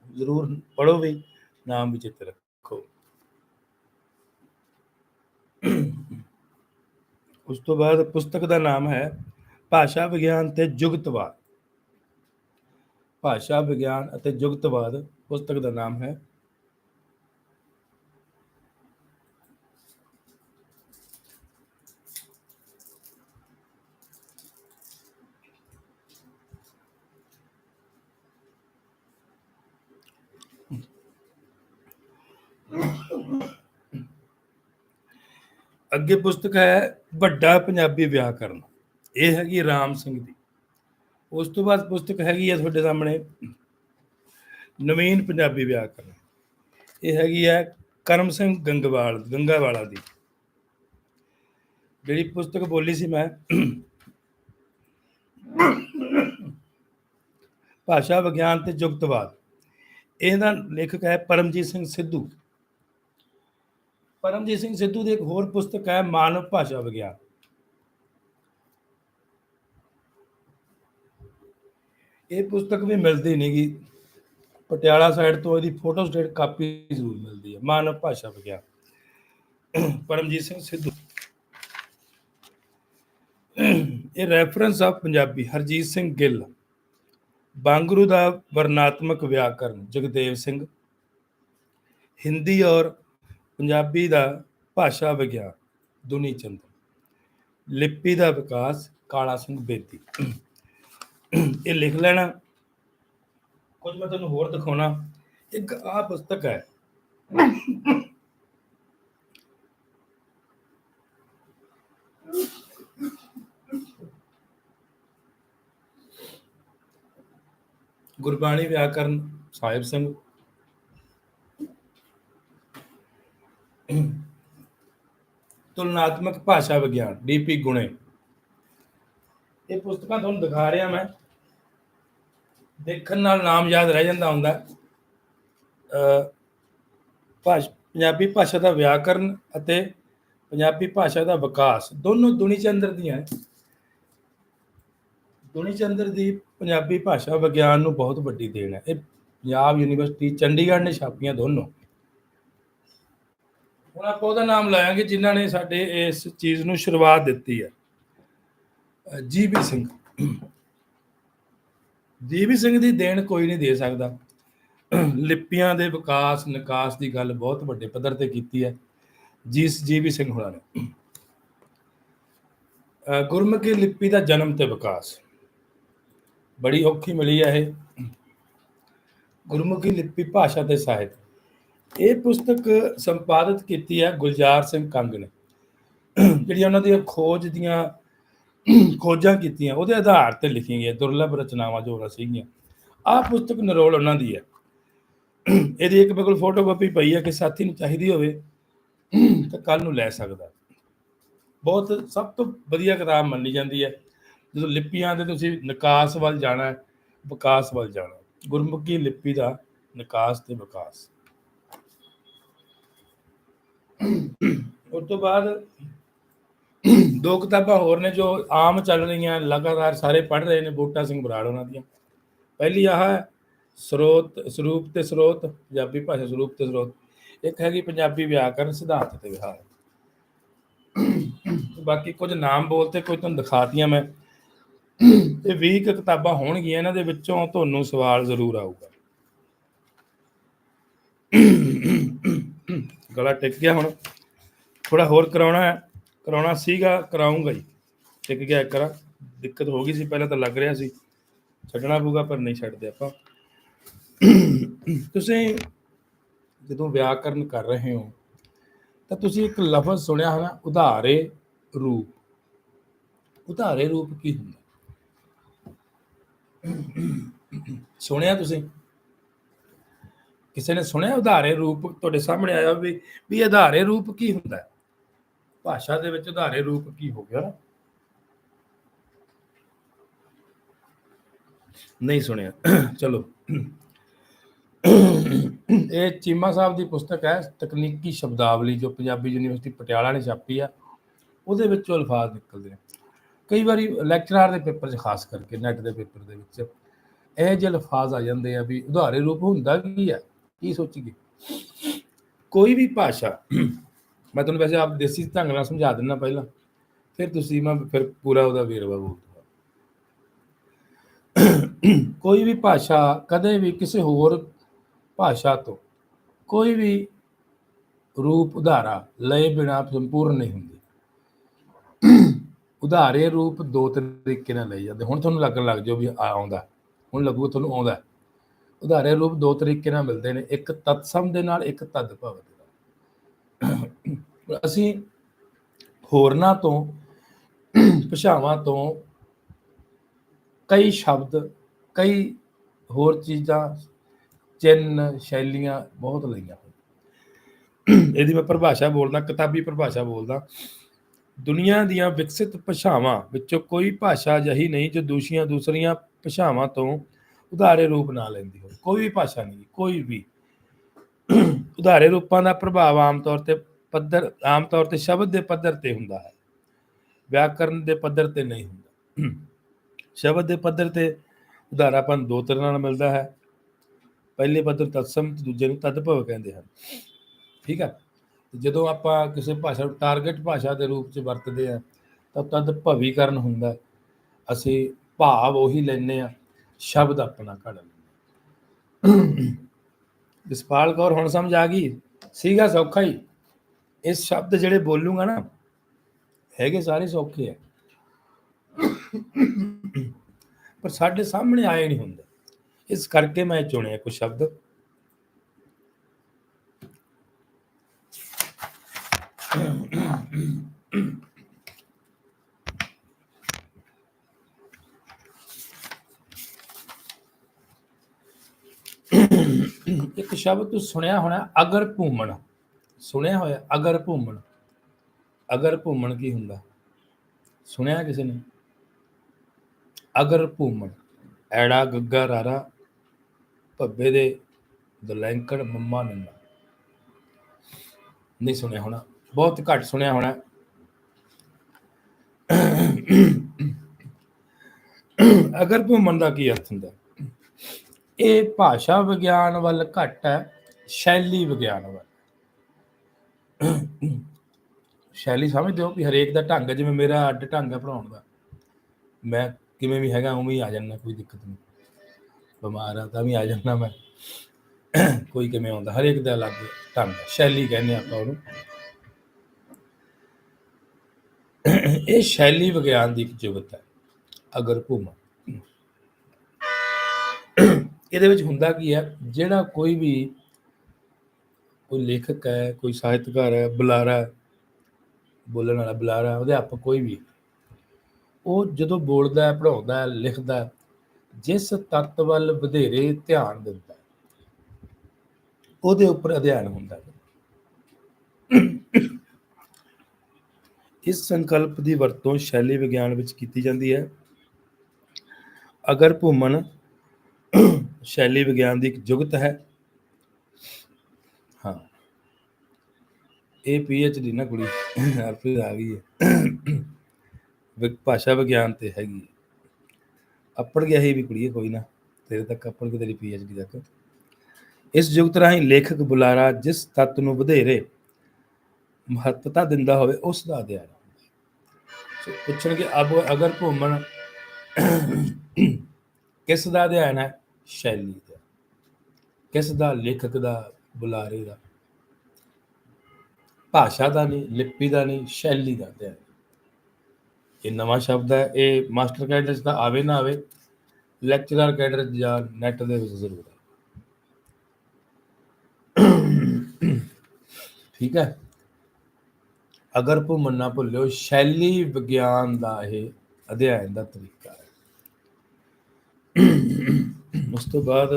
ਜ਼ਰੂਰ ਪੜ੍ਹੋ ਵੀ, ਨਾਮ ਵੀ ਚਿੱਤ ਰੱਖੋ। ਉਸ ਤੋਂ ਬਾਅਦ ਪੁਸਤਕ ਦਾ ਨਾਮ ਹੈ ਭਾਸ਼ਾ ਵਿਗਿਆਨ ਤੇ ਜੁਗਤਵਾਦ। ਭਾਸ਼ਾ ਵਿਗਿਆਨ ਅਤੇ ਜੁਗਤਵਾਦ ਪੁਸਤਕ ਦਾ ਨਾਮ ਹੈ ਅੱਗੇ ਪੁਸਤਕ ਹੈ, ਵੱਡਾ ਪੰਜਾਬੀ ਵਿਆਕਰਨ ਇਹ ਹੈਗੀ ਰਾਮ ਸਿੰਘ ਦੀ। ਉਸ ਤੋਂ ਬਾਅਦ ਪੁਸਤਕ ਹੈਗੀ ਹੈ ਤੁਹਾਡੇ ਸਾਹਮਣੇ, ਨਵੀਨ ਪੰਜਾਬੀ ਵਿਆਕਰਨ ਇਹ ਹੈਗੀ ਹੈ ਕਰਮ ਸਿੰਘ ਗੰਗਵਾਲ, ਗੰਗਾਵਾਲਾ ਦੀ। ਜਿਹੜੀ ਪੁਸਤਕ ਬੋਲੀ ਸੀ ਮੈਂ, ਭਾਸ਼ਾ ਵਿਗਿਆਨ ਤੇ ਜੁਗਤਵਾਦ। ਇਹਦਾ ਲੇਖਕ ਹੈ ਪਰਮਜੀਤ ਸਿੰਘ ਸਿੱਧੂ। ਪਰਮਜੀਤ ਸਿੰਘ ਸਿੱਧੂ ਦੀ ਇੱਕ ਹੋਰ ਪੁਸਤਕ ਹੈ, ਮਾਨਵ ਭਾਸ਼ਾ ਵਿਗਿਆਨ। ਇਹ ਪੁਸਤਕ ਵੀ ਮਿਲਦੀ ਨਹੀਂਗੀ ਪਟਿਆਲਾ ਸਾਈਡ ਤੋਂ ਇਹਦੀ ਫੋਟੋ ਸਟੇਟ ਕਾਪੀ ਜ਼ਰੂਰ ਮਿਲਦੀ ਹੈ, ਮਾਨਵ ਭਾਸ਼ਾ ਵਿਗਿਆਨ। ਪਰਮਜੀਤ ਸਿੰਘ ਸਿੱਧੂ। ਇਹ ਰੈਫਰੈਂਸ ਆਫ ਪੰਜਾਬੀ, ਹਰਜੀਤ ਸਿੰਘ ਗਿੱਲ। ਬਾਂਗਰੂ ਦਾ ਵਰਨਾਤਮਕ ਵਿਆਕਰਨ, ਜਗਦੇਵ ਸਿੰਘ। ਹਿੰਦੀ ਔਰ ਪੰਜਾਬੀ ਦਾ ਭਾਸ਼ਾ ਵਿਗਿਆਨ, ਦੁਨੀ ਚੰਦ ਲਿਪੀ ਦਾ ਵਿਕਾਸ, ਕਾਲਾ ਸਿੰਘ ਬੇਦੀ। ਇਹ ਲਿਖ ਲੈਣਾ। ਕੁਝ ਮੈਂ ਤੁਹਾਨੂੰ ਹੋਰ ਦਿਖਾਉਣਾ। ਇੱਕ ਆ ਪੁਸਤਕ ਹੈ। ਗੁਰਬਾਣੀ ਵਿਆਕਰਨ ਸਾਹਿਬ ਸਿੰਘ ਤੁਲਨਾਤਮਕ ਭਾਸ਼ਾ ਵਿਗਿਆਨ, ਡੀਪੀ ਗੁਣੇ। ਇਹ ਪੁਸਤਕਾਂ ਤੁਹਾਨੂੰ ਦਿਖਾ ਰਿਹਾ ਮੈਂ। ਦੇਖਣ ਨਾਲ ਨਾਮ ਯਾਦ ਰਹਿ ਜਾਂਦਾ ਹੁੰਦਾ। ਅ ਪੰਜਾਬੀ ਭਾਸ਼ਾ ਦਾ ਵਿਆਕਰਨ ਅਤੇ ਪੰਜਾਬੀ ਭਾਸ਼ਾ ਦਾ ਵਿਕਾਸ, ਦੋਨੋਂ ਦੁਨੀ ਚੰਦਰ ਦੀਆਂ ਦੁਨੀ ਚੰਦਰ ਦੀ ਪੰਜਾਬੀ ਭਾਸ਼ਾ ਵਿਗਿਆਨ ਨੂੰ ਬਹੁਤ ਵੱਡੀ ਦੇਣ ਹੈ। ਇਹ ਪੰਜਾਬ ਯੂਨੀਵਰਸਿਟੀ, ਚੰਡੀਗੜ੍ਹ ਨੇ ਛਾਪੀਆਂ ਦੋਨੋਂ। ਹੁਣ ਆਪਾਂ ਉਹਦਾ ਨਾਮ ਲਾਵਾਂਗੇ ਜਿਨ੍ਹਾਂ ਨੇ ਸਾਡੇ ਇਸ ਚੀਜ਼ ਨੂੰ ਸ਼ੁਰੂਆਤ ਦਿੱਤੀ ਹੈ। ਜੀਬੀ ਸਿੰਘ। ਜੀਬੀ ਸਿੰਘ ਦੀ ਦੇਣ ਕੋਈ ਨਹੀਂ ਦੇ ਸਕਦਾ। ਲਿਪੀਆਂ ਦੇ ਵਿਕਾਸ, ਨਿਕਾਸ ਦੀ ਗੱਲ ਬਹੁਤ ਵੱਡੇ ਪੱਧਰ ਤੇ ਕੀਤੀ ਹੈ। ਜਿਸ ਜੀਬੀ ਸਿੰਘ ਹੋਣਾ ਨੇ। ਗੁਰਮੁਖੀ ਲਿਪੀ ਦਾ ਜਨਮ ਤੇ ਵਿਕਾਸ। ਬੜੀ ਔਖੀ ਮਿਲੀ ਹੈ ਇਹ। ਗੁਰਮੁਖੀ ਲਿਪੀ ਭਾਸ਼ਾ ਤੇ ਸਾਹਿਤ। ਇਹ ਪੁਸਤਕ ਸੰਪਾਦਿਤ ਕੀਤੀ ਹੈ ਗੁਲਜ਼ਾਰ ਸਿੰਘ ਕੰਗ ਨੇ। ਜਿਹੜੀਆਂ ਉਹਨਾਂ ਦੀਆਂ ਖੋਜ ਦੀਆਂ ਖੋਜਾਂ ਕੀਤੀਆਂ, ਉਹਦੇ ਆਧਾਰ ਤੇ ਲਿਖੀਆਂ ਗਈਆਂ, ਦੁਰਲਭ ਰਚਨਾਵਾਂ ਜੋ ਉਹਨਾਂ ਸੀਗੀਆਂ ਆਹ ਪੁਸਤਕ ਨਰੋਲ ਉਹਨਾਂ ਦੀ ਹੈ। ਇਹਦੀ ਇੱਕ ਬਿਲਕੁਲ ਫੋਟੋ ਕਾਪੀ ਪਈ ਹੈ ਕਿ ਸਾਥੀ ਨੂੰ ਚਾਹੀਦੀ ਹੋਵੇ ਤਾਂ ਕੱਲ ਨੂੰ ਲੈ ਸਕਦਾ। ਬਹੁਤ ਸਭ ਤੋਂ ਵਧੀਆ ਕਿਤਾਬ ਮੰਨੀ ਜਾਂਦੀ ਹੈ। ਜਦੋਂ ਲਿਪੀਆਂ ਦੇ ਤੁਸੀਂ ਨਿਕਾਸ ਵੱਲ ਜਾਣਾ ਹੈ, ਵਿਕਾਸ ਵੱਲ ਜਾਣਾ ਗੁਰਮੁਖੀ ਲਿਪੀ ਦਾ ਨਿਕਾਸ ਤੇ ਵਿਕਾਸ। ਉਸ ਤੋਂ ਬਾਅਦ ਦੋ ਕਿਤਾਬਾਂ ਹੋਰ ਨੇ ਜੋ ਆਮ ਚੱਲ ਰਹੀਆਂ, ਲਗਾਤਾਰ ਸਾਰੇ ਪੜ੍ਹ ਰਹੇ ਨੇ, ਬੂਟਾ ਸਿੰਘ ਬਰਾੜ ਉਹਨਾਂ ਦੀਆਂ। ਪਹਿਲੀ ਆਹ ਸਰੋਤ, ਸਰੂਪ ਤੇ ਸਰੋਤ, ਪੰਜਾਬੀ ਭਾਸ਼ਾ ਸਰੂਪ ਤੇ ਸਰੋਤ। ਇੱਕ ਹੈਗੀ ਪੰਜਾਬੀ ਵਿਆਕਰਨ, ਸਿਧਾਂਤ ਤੇ ਵਿਹਾਰ। ਬਾਕੀ ਕੁਝ ਨਾਮ ਬੋਲਤੇ ਕੋਈ ਤੁਹਾਨੂੰ ਦਿਖਾਤੀਆਂ ਮੈਂ। ਇਹ 20 ਕੁ ਕਿਤਾਬਾਂ ਹੋਣਗੀਆਂ, ਇਹਨਾਂ ਦੇ ਵਿੱਚੋਂ ਤੁਹਾਨੂੰ ਸਵਾਲ ਜ਼ਰੂਰ ਆਊਗਾ। ਗਲਾ ਟਿਕ ਗਿਆ ਹੁਣ। ਥੋੜਾ ਹੋਰ ਕਰਾਉਣਾ ਹੈ। ਕਰਾਉਣਾ ਸੀਗਾ ਕਰਾਉਂਗਾ ਹੀ। ਟਿਕ ਗਿਆ ਇੱਕ ਦਿੱਕਤ ਹੋ ਗਈ ਸੀ, ਪਹਿਲਾਂ ਤਾਂ ਲੱਗ ਰਿਹਾ ਸੀ। ਛੱਡਣਾ ਪਊਗਾ, ਪਰ ਨਹੀਂ ਛੱਡਦੇ ਆਪਾਂ। ਤੁਸੀਂ ਜਦੋਂ ਵਿਆਕਰਨ ਕਰ ਰਹੇ ਹੋ, ਤਾਂ ਤੁਸੀਂ ਇੱਕ ਲਫ਼ਜ਼ ਸੁਣਿਆ ਹੋਣਾ, ਉਧਾਰੇ ਰੂਪ। ਉਧਾਰੇ ਰੂਪ ਕੀ ਹੁੰਦਾ? ਸੁਣਿਆ ਤੁਸੀਂ? ਕਿਸੇ ਨੇ ਸੁਣਿਆ ਉਧਾਰੇ ਰੂਪ, ਤੁਹਾਡੇ ਸਾਹਮਣੇ ਆਇਆ ਵੀ ਵੀ ਆਧਾਰੇ ਰੂਪ ਕੀ ਹੁੰਦਾ? ਹੈ ਭਾਸ਼ਾ ਦੇ ਵਿੱਚ ਉਧਾਰੇ ਰੂਪ ਕੀ ਹੋ ਗਿਆ? ਨਹੀਂ ਸੁਣਿਆ। ਚਲੋ। ਇਹ ਚੀਮਾ ਸਾਹਿਬ ਦੀ ਪੁਸਤਕ ਹੈ, ਤਕਨੀਕੀ ਸ਼ਬਦਾਵਲੀ, ਜੋ ਪੰਜਾਬੀ ਯੂਨੀਵਰਸਿਟੀ ਪਟਿਆਲਾ ਨੇ ਛਾਪੀ ਆ। ਉਹਦੇ ਵਿੱਚੋਂ ਅਲਫਾਜ਼ ਨਿਕਲਦੇ ਨੇ। ਕਈ ਵਾਰੀ ਲੈਕਚਰਰ ਦੇ ਪੇਪਰ 'ਚ ਖਾਸ ਕਰਕੇ ਨੈਟ ਦੇ ਪੇਪਰ ਦੇ ਵਿੱਚ, ਇਹ ਜਿਹੇ ਅਲਫਾਜ਼ ਆ ਜਾਂਦੇ ਆ ਵੀ ਉਧਾਰੇ ਰੂਪ ਹੁੰਦਾ ਕੀ ਆ? ਕੀ ਸੋਚੀਏ? ਕੋਈ ਵੀ ਭਾਸ਼ਾ, ਮੈਂ ਤੁਹਾਨੂੰ ਵੈਸੇ ਆਪ ਦੇਸੀ ਢੰਗ ਨਾਲ ਸਮਝਾ ਦਿੰਦਾ ਪਹਿਲਾਂ, ਫਿਰ ਤੁਸੀਂ ਮੈਂ ਫਿਰ ਪੂਰਾ ਉਹਦਾ ਵੇਰਵਾ ਬੋਲ ਕੋਈ ਵੀ ਭਾਸ਼ਾ ਕਦੇ ਵੀ ਕਿਸੇ ਹੋਰ ਭਾਸ਼ਾ ਤੋਂ ਕੋਈ ਵੀ ਰੂਪ ਉਧਾਰਾ ਲਏ ਬਿਨਾ ਸੰਪੂਰਨ ਨਹੀਂ ਹੁੰਦੀ। ਉਧਾਰੇ ਰੂਪ ਦੋ ਤਰੀਕੇ ਨਾਲ ਲਏ ਜਾਂਦੇ। ਹੁਣ ਤੁਹਾਨੂੰ ਲੱਗਣ ਲੱਗ ਜਾਓ ਵੀ ਆਉਂਦਾ, ਹੁਣ ਲੱਗੂ ਤੁਹਾਨੂੰ ਆਉਂਦਾ। ਉਧਾਰੇ ਰੂਪ ਦੋ ਤਰੀਕੇ ਨਾਲ ਮਿਲਦੇ ਨੇ, ਇੱਕ ਤਤਸਮ ਦੇ ਨਾਲ, ਇੱਕ ਤਦ ਭਵ ਦੇ ਨਾਲ। ਅਸੀਂ ਹੋਰਨਾਂ ਤੋਂ, ਭਾਸ਼ਾਵਾਂ ਤੋਂ ਕਈ ਸ਼ਬਦ, ਕਈ ਹੋਰ ਚੀਜ਼ਾਂ ਚਿੰਨ ਸ਼ੈਲੀਆਂ ਬਹੁਤ ਲਈਆਂ ਇਹਦੀ ਮੈਂ ਪਰਿਭਾਸ਼ਾ ਬੋਲਦਾ, ਕਿਤਾਬੀ ਪਰਿਭਾਸ਼ਾ ਬੋਲਦਾ। ਦੁਨੀਆ ਦੀਆਂ ਵਿਕਸਿਤ ਭਾਸ਼ਾਵਾਂ ਵਿੱਚੋਂ ਕੋਈ ਭਾਸ਼ਾ ਅਜਿਹੀ ਨਹੀਂ ਜੋ ਦੂਸ਼ੀਆਂ, ਦੂਸਰੀਆਂ ਭਾਸ਼ਾਵਾਂ ਤੋਂ ਉਧਾਰੇ ਰੂਪ ਨਾ ਲੈਂਦੀ ਹੋਵੇ, ਕੋਈ ਵੀ ਭਾਸ਼ਾ ਨਹੀਂ ਕੋਈ ਵੀ। ਉਧਾਰੇ ਰੂਪਾਂ ਦਾ ਪ੍ਰਭਾਵ ਆਮ ਤੌਰ ਤੇ ਪੱਧਰ, ਆਮ ਤੌਰ ਤੇ ਸ਼ਬਦ ਦੇ ਪੱਧਰ ਤੇ ਹੁੰਦਾ ਹੈ, ਵਿਆਕਰਨ ਦੇ ਪੱਧਰ ਤੇ ਨਹੀਂ ਹੁੰਦਾ। ਸ਼ਬਦ ਦੇ ਪੱਧਰ ਤੇ ਉਦਾਹਰਾਪਨ ਦੋ ਤਰ੍ਹਾਂ ਨਾਲ ਮਿਲਦਾ ਹੈ, ਪਹਿਲੇ ਪੱਧਰ ਤਤਸਮ ਤੇ ਦੂਜੇ ਨੂੰ ਤਦਭਵ ਕਹਿੰਦੇ ਹਨ। ਠੀਕ ਹੈ ਜਦੋਂ ਆਪਾਂ ਕਿਸੇ ਭਾਸ਼ਾ ਨੂੰ ਟਾਰਗੇਟ ਭਾਸ਼ਾ ਦੇ ਰੂਪ ਚ ਵਰਤਦੇ ਆ ਤਾਂ ਤਦਭਵੀਕਰਨ ਹੁੰਦਾ ਅਸੀਂ ਭਾਵ ਉਹੀ ਲੈਨੇ ਆ ਸ਼ਬਦ ਆਪਣਾ ਘੜ ਲੈਂਦੇ ਜਸਪਾਲ ਕੌਰ ਹੁਣ ਸਮਝ ਆ ਗਈ, ਸੀਗਾ ਸੌਖਾ ਹੀ। ਇਸ ਸ਼ਬਦ ਜਿਹੜੇ ਬੋਲੂਗਾ ਨਾ, ਹੈਗੇ ਸਾਰੇ ਸੌਖੇ ਆ। ਪਰ ਸਾਡੇ ਸਾਹਮਣੇ ਆਏ ਨਹੀਂ ਹੁੰਦੇ। ਇਸ ਕਰਕੇ ਮੈਂ ਚੁਣਿਆ ਕੁਝ ਸ਼ਬਦ। ਇੱਕ ਸ਼ਬਦ ਤੂੰ ਸੁਣਿਆ ਹੋਣਾ ਅਗਰ ਭੂਮਣ। ਸੁਣਿਆ ਹੋਇਆ ਅਗਰ ਭੂਮਣ। ਅਗਰ ਭੂਮਣ ਕੀ ਹੁੰਦਾ? ਸੁਣਿਆ ਕਿਸੇ ਨੇ? ਅਗਰ ਭੂਮਣ। ਐੜਾ, ਗੱਗਾ, ਰਾਰਾ, ਭੱਬੇ ਦੇ ਦਲੈਂਕੜ, ਮੰਮਾ, ਨੰਨਾ। ਨਹੀਂ ਸੁਣਿਆ ਹੋਣਾ। ਬਹੁਤ ਘੱਟ ਸੁਣਿਆ ਹੋਣਾ। ਅਗਰ ਭੂਮਣ ਦਾ ਕੀ ਅਰਥ ਹੁੰਦਾ? ਇਹ ਭਾਸ਼ਾ ਵਿਗਿਆਨ ਵੱਲ ਘੱਟ ਹੈ, ਸ਼ੈਲੀ ਵਿਗਿਆਨ ਵੱਲ। ਸ਼ੈਲੀ ਸਮਝਦੇ ਹੋ ਵੀ ਹਰੇਕ ਦਾ ਢੰਗ, ਜਿਵੇਂ ਮੇਰਾ ਅੱਡ ਢੰਗ ਹੈ ਪੜਾਉਣ ਦਾ। ਮੈਂ ਕਿਵੇਂ ਵੀ ਹੈਗਾ, ਉਵੇਂ ਹੀ ਆ ਜਾਂਦਾ, ਕੋਈ ਦਿੱਕਤ ਨਹੀਂ। ਬਿਮਾਰ ਆ ਤਾਂ ਵੀ ਆ ਜਾਂਦਾ ਮੈਂ। ਕੋਈ ਕਿਵੇਂ ਆਉਂਦਾ, ਹਰੇਕ ਦਾ ਅਲੱਗ ਢੰਗ ਹੈ, ਸ਼ੈਲੀ ਕਹਿੰਦੇ ਆਪਾਂ ਉਹਨੂੰ। ਇਹ ਸ਼ੈਲੀ ਵਿਗਿਆਨ ਦੀ ਇੱਕ ਜੁਗਤ ਹੈ, ਅਗਰ ਭੂਮਾ ਇਹਦੇ ਵਿੱਚ ਹੁੰਦਾ ਕੀ ਹੈ, ਜਿਹੜਾ ਕੋਈ ਵੀ ਕੋਈ ਲੇਖਕ ਹੈ, ਕੋਈ ਸਾਹਿਤਕਾਰ ਹੈ, ਬੁਲਾਰਾ ਬੋਲਣ ਵਾਲਾ ਬੁਲਾਰਾ ਅਧਿਆਪਕ ਕੋਈ ਵੀ, ਉਹ ਜਦੋਂ ਬੋਲਦਾ ਹੈ ਪੜਾਉਂਦਾ ਹੈ, ਲਿਖਦਾ ਹੈ, ਜਿਸ ਤੱਤ ਵੱਲ ਵਧੇਰੇ ਧਿਆਨ ਦਿੰਦਾ ਉਹਦੇ ਉੱਪਰ ਅਧਿਐਨ ਹੁੰਦਾ ਇਸ ਸੰਕਲਪ ਦੀ ਵਰਤੋਂ ਸ਼ੈਲੀ ਵਿਗਿਆਨ ਵਿੱਚ ਕੀਤੀ ਜਾਂਦੀ ਹੈ। ਅਗਰ ਭੂਮਨ ਸ਼ੈਲੀ ਵਿਗਿਆਨ ਦੀ ਇੱਕ ਜੁਗਤ ਹੈ। ਹਾਂ। ਇਹ ਪੀਐਚ ਡੀ ਨਾ ਕੁੜੀ, ਹਰਪ੍ਰੀਤ ਆ ਗਈ ਹੈ। ਭਾਸ਼ਾ ਵਿਗਿਆਨ ਤੇ ਹੈਗੀ ਅੱਪੜ ਗਿਆ ਹੀ ਵੀ ਕੁੜੀ ਕੋਈ ਨਾ। ਤੇਰੇ ਤੱਕ ਅੱਪੜ ਕੇ ਤੇਰੀ ਪੀਐਚ ਡੀ ਤੱਕ। ਇਸ ਜੁਗਤ ਰਾਹੀਂ ਲੇਖਕ ਬੁਲਾਰਾ ਜਿਸ ਤੱਤ ਨੂੰ ਵਧੇਰੇ ਮਹੱਤਤਾ ਦਿੰਦਾ ਹੋਵੇ, ਉਸ ਦਾ ਅਧਿਐਨ ਸੋ ਪੁੱਛਣਗੇ, ਅਬ ਅਗਰ ਭੂਮਣ ਕਿਸ ਦਾ ਅਧਿਐਨ ਹੈ? ਸ਼ੈਲੀ ਦਾ, ਕਿਸ ਦਾ, ਲੇਖਕ ਦਾ, ਬੁਲਾਰੇ ਦਾ, ਭਾਸ਼ਾ ਦਾ ਨਹੀਂ, ਲਿਪੀ ਦਾ ਨਹੀਂ, ਸ਼ੈਲੀ ਦਾ ਅਧਿਐਨ ਇਹ ਨਵਾਂ ਸ਼ਬਦ ਹੈ, ਇਹ ਮਾਸਟਰ ਕੈਡਰ 'ਚ ਤਾਂ ਆਵੇ ਨਾ ਆਵੇ, ਲੈਕਚਰਰ ਕੈਡਰ ਜਾਂ ਨੈਟ ਦੇ ਵਿੱਚ ਜ਼ਰੂਰ ਹੈ। ਠੀਕ ਹੈ। ਅਗਰ ਭੁੰਮਣ ਨਾ ਭੁੱਲਿਓ, ਸ਼ੈਲੀ ਵਿਗਿਆਨ ਦਾ ਇਹ ਅਧਿਐਨ ਦਾ ਤਰੀਕਾ ਹੈ ਉਸ ਤੋਂ ਬਾਅਦ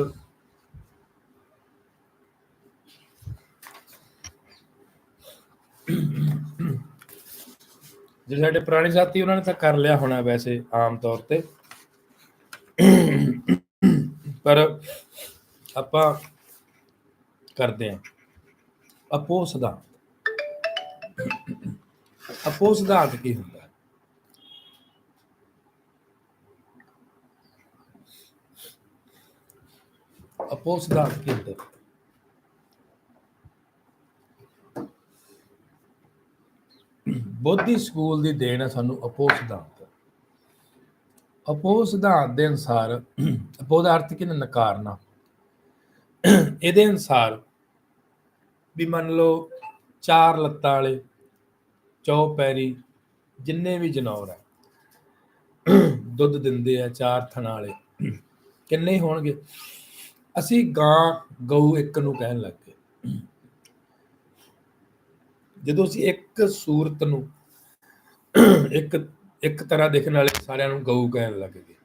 ਜਿਹੜੇ ਸਾਡੇ ਪੁਰਾਣੇ ਸਾਥੀ, ਉਹਨਾਂ ਨੇ ਤਾਂ ਕਰ ਲਿਆ ਹੋਣਾ ਵੈਸੇ ਆਮ ਤੌਰ ਤੇ। ਪਰ ਆਪਾਂ ਕਰਦੇ ਹਾਂ। ਅਪੋ ਸਿਧਾਂਤ। ਅਪੋ ਸਿਧਾਂਤ ਕੀ ਹੁੰਦਾ? ਹੈ? ਅਪੋ ਸਿਧਾਂਤ ਕੀ ਬੋਧੀ ਸਕੂਲ ਦੀ ਦੇਣ ਹੈ ਸਾਨੂੰ ਅਪੋ ਸਿਧਾਂਤ। ਅਪੋਹ ਸਿਧਾਂਤ ਦੇ ਅਨੁਸਾਰ ਅਪੋਹ ਦਾ ਅਰਥ ਕਿਨ ਨਕਾਰਨਾ? ਇਹਦੇ ਅਨੁਸਾਰ ਵੀ ਮੰਨ ਲਓ ਚਾਰ ਲੱਤਾਂ ਵਾਲੇ, ਚੌ ਪੈਰੀ, ਜਿੰਨੇ ਵੀ ਜਨੌਰ ਹੈ, ਦੁੱਧ ਦਿੰਦੇ ਆ ਚਾਰ ਥਣਾ ਵਾਲੇ, ਕਿੰਨੇ ਹੋਣਗੇ? ਅਸੀਂ ਗਾਂ ਗਊ ਇੱਕ ਨੂੰ ਕਹਿਣ ਲੱਗ ਗਏ। ਜਦੋਂ ਅਸੀਂ ਇੱਕ ਸੂਰਤ ਨੂੰ ਇੱਕ ਇੱਕ ਤਰ੍ਹਾਂ ਦੇਖਣ ਵਾਲੇ ਸਾਰਿਆਂ ਨੂੰ ਗਊ ਕਹਿਣ ਲੱਗ ਗਏ।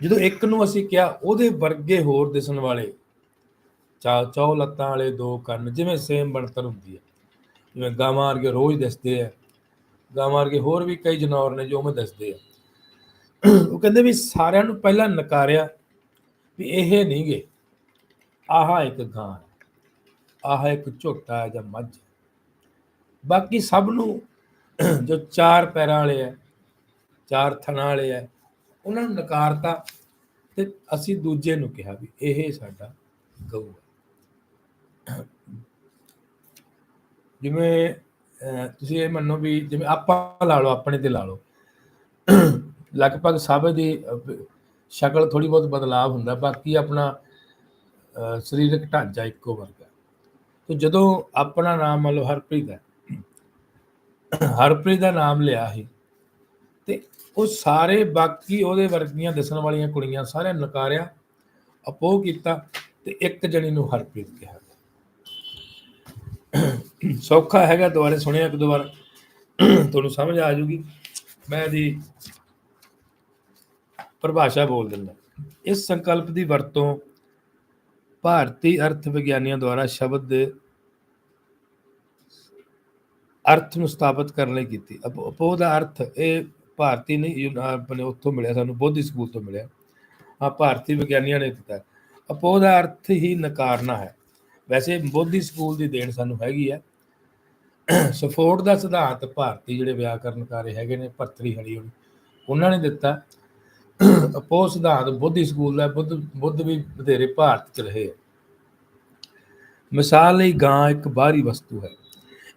ਜਦੋਂ ਇੱਕ ਨੂੰ ਅਸੀਂ ਕਿਹਾ, ਉਹਦੇ ਵਰਗੇ ਹੋਰ ਦਿਸਣ ਵਾਲੇ ਚਾ ਚੌ ਲੱਤਾਂ ਵਾਲੇ ਦੋ ਕੰਨ, ਜਿਵੇਂ ਸੇਮ ਬਣਤਰ ਹੁੰਦੀ ਹੈ, ਜਿਵੇਂ ਗਾਵਾਂ ਵਰਗੇ ਰੋਜ਼ ਦਿਸਦੇ ਆ ਗਾਵਾਂ ਵਰਗੇ ਹੋਰ ਵੀ ਕਈ ਜਨੌਰ ਨੇ ਜੋ ਮੈਂ ਦੱਸਦੇ ਆ। ਉਹ ਕਹਿੰਦੇ ਵੀ ਸਾਰਿਆਂ ਨੂੰ ਪਹਿਲਾਂ ਨਕਾਰਿਆ ਵੀ ਇਹ ਨਹੀਂ ਗਏ ਆਹ ਇੱਕ ਗਾਂ ਹੈ, ਆਹ ਇੱਕ ਝੋਟਾ ਹੈ ਜਾਂ ਮੱਝ। ਬਾਕੀ ਸਭ ਨੂੰ ਜੋ ਚਾਰ ਪੈਰਾਂ ਵਾਲੇ ਆ ਚਾਰ ਥਣਾਂ ਵਾਲੇ ਆ ਉਹਨਾਂ ਨੂੰ ਨਕਾਰਤਾ ਤੇ ਅਸੀਂ ਦੂਜੇ ਨੂੰ ਕਿਹਾ ਵੀ ਇਹ ਸਾਡਾ ਗਊ ਹੈ ਜਿਵੇਂ ਤੁਸੀਂ ਇਹ ਮੰਨੋ ਵੀ ਜਿਵੇਂ ਆਪਾਂ ਲਾ ਲਓ ਆਪਣੇ ਤੇ ਲਾ ਲਓ। ਲਗਭਗ ਸਭ ਦੀ ਸ਼ਕਲ ਥੋੜੀ ਬਹੁਤ ਬਦਲਾਅ ਹੁੰਦਾ, ਬਾਕੀ ਆਪਣਾ ਸਰੀਰਕ ਢਾਂਚਾ ਇੱਕੋ ਵਰਗਾ ਤੇ ਜਦੋਂ ਆਪਣਾ ਨਾਮ ਮੰਨ ਲਓ ਹਰਪ੍ਰੀਤ ਹੈ, ਹਰਪ੍ਰੀਤ ਦਾ ਨਾਮ ਲਿਆ ਸੀ, ਤੇ ਉਹ ਸਾਰੇ ਬਾਕੀ ਉਹਦੇ ਵਰਗੀਆਂ ਦਿਸਣ ਵਾਲੀਆਂ ਕੁੜੀਆਂ ਸਾਰਿਆਂ ਨਕਾਰਿਆ, ਅਪੋਹ ਕੀਤਾ ਤੇ ਇੱਕ ਜਣੀ ਨੂੰ ਹਰਪ੍ਰੀਤ ਕਿਹਾ ਸੌਖਾ ਹੈਗਾ, ਦੁਬਾਰੇ ਸੁਣਿਆ ਇੱਕ ਦੋ ਵਾਰ, ਤੁਹਾਨੂੰ ਸਮਝ ਆ ਜੂਗੀ ਮੈਂ ਇਹਦੀ ਪਰਿਭਾਸ਼ਾ ਬੋਲ ਦਿੰਦਾ। ਇਸ ਸੰਕਲਪ ਦੀ ਵਰਤੋਂ ਭਾਰਤੀ ਅਰਥ ਵਿਗਿਆਨੀਆਂ ਦੁਆਰਾ ਸ਼ਬਦ ਦੇ ਅਰਥ ਨੂੰ ਸਥਾਪਿਤ ਕਰਨ ਲਈ ਕੀਤੀ। ਅਪ- ਦਾ ਅਰਥ ਇਹ ਭਾਰਤੀ ਨਹੀਂ ਆਪਣੇ ਉੱਥੋਂ ਮਿਲਿਆ, ਸਾਨੂੰ ਬੋਧੀ ਸਕੂਲ ਤੋਂ ਮਿਲਿਆ। ਆ ਭਾਰਤੀ ਵਿਗਿਆਨੀਆਂ ਨੇ ਦਿੱਤਾ। ਅਪੋਹ ਦਾ ਅਰਥ ਹੀ ਨਕਾਰਨਾ ਹੈ। ਵੈਸੇ ਬੋਧੀ ਸਕੂਲ ਦੀ ਦੇਣ ਸਾਨੂੰ ਹੈਗੀ ਹੈ ਸਫੋਰਡ ਦਾ ਸਿਧਾਂਤ ਭਾਰਤੀ ਜਿਹੜੇ ਵਿਆਕਰਨਕਾਰੇ ਹੈਗੇ ਨੇ, ਭਰਤਰੀ ਹਰੀ ਹੋਣੀ, ਉਹਨਾਂ ਨੇ ਦਿੱਤਾ। ਅਪੋਹ ਸਿਧਾਂਤ ਬੁੱਧੀ ਸਕੂਲ ਦਾ ਬੁੱਧ ਬੁੱਧ ਵੀ ਬਥੇਰੇ ਭਾਰਤ ਚ ਰਹੇ ਆ। ਮਿਸਾਲ ਲਈ ਗਾਂ ਇੱਕ ਬਾਹਰੀ ਵਸਤੂ ਹੈ।